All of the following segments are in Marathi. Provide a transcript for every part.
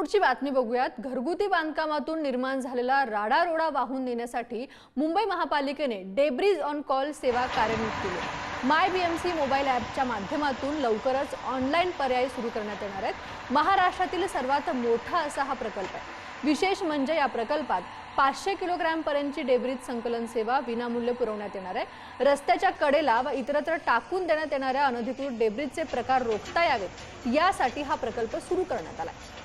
पुढची बातमी बघूयात. घरगुती बांधकामातून निर्माण झालेला राडारोडा वाहून नेण्यासाठी मुंबई महापालिकेने डेब्रिज ऑन कॉल सेवा कार्यान्वित केली. My B M C mobile ॲपच्या माध्यमातून लवकरच ऑनलाईन पर्याय सुरू करण्यात येणार आहेत. महाराष्ट्रातील सर्वात मोठा असा हा प्रकल्प आहे. विशेष म्हणजे या प्रकल्पात पाचशे किलोग्रॅमपर्यंतची डेब्रिज संकलन सेवा विनामूल्य पुरवण्यात येणार आहे. रस्त्याच्या कडेला व इतरत्र टाकून देण्यात येणाऱ्या अनधिकृत डेब्रिजचे प्रकार रोखता यावेत. यासाठी हा प्रकल्प सुरू करण्यात आला आहे.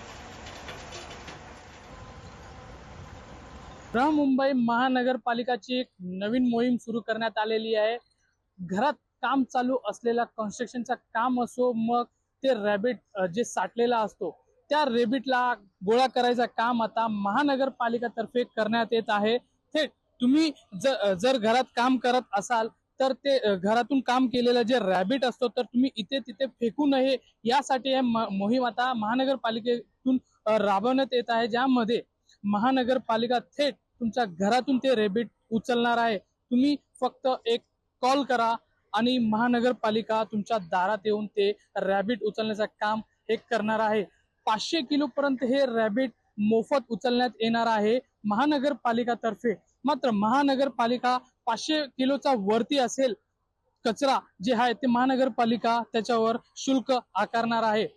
बृहमुंबई महानगरपालिकाची एक नवीन मोहीम सुरू करण्यात आलेली आहे. घरात काम चालू असलेला कन्स्ट्रक्शनचा काम असो मग ते रॅबिट जे साठलेला असतो त्या रेबिटला गोळा करायचं काम आता महानगरपालिकातर्फे करण्यात येत आहे. थेट तुम्ही जर घरात काम करत असाल तर ते घरातून काम केलेलं जे रॅबिट असतो तर तुम्ही इथे तिथे फेकू नये. यासाठी हे मोहीम आता महानगरपालिकेतून राबवण्यात येत आहे ज्यामध्ये महानगरपालिका थेट तुमच्या घरातून ते रेबिट उचलणार आहे. तुम्ही फक्त एक कॉल करा आणि महानगरपालिका तुमच्या दारात येऊन ते रॅबिट उचलण्याचं काम हे करणार आहे. पाचशे किलो पर्यंत हे रॅबिट मोफत उचलण्यात येणार आहे महानगरपालिकातर्फे. मात्र महानगरपालिका पाचशे किलोचा वरती असेल कचरा जे आहे ते महानगरपालिका त्याच्यावर शुल्क आकारणार आहे.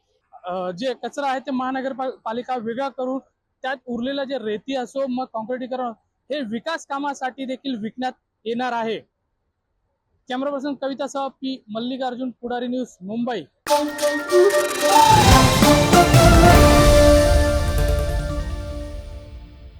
जे कचरा आहे ते महानगरपालिका वेगळा करून त्यात उरलेला जे रेती असो मग कॉन्क्रिटीकरण हे विकास कामासाठी देखील विकण्यात येणार आहे. कॅमेरा पर्सन कविता सह पी मल्लिकार्जुन पुढारी न्यूज मुंबई.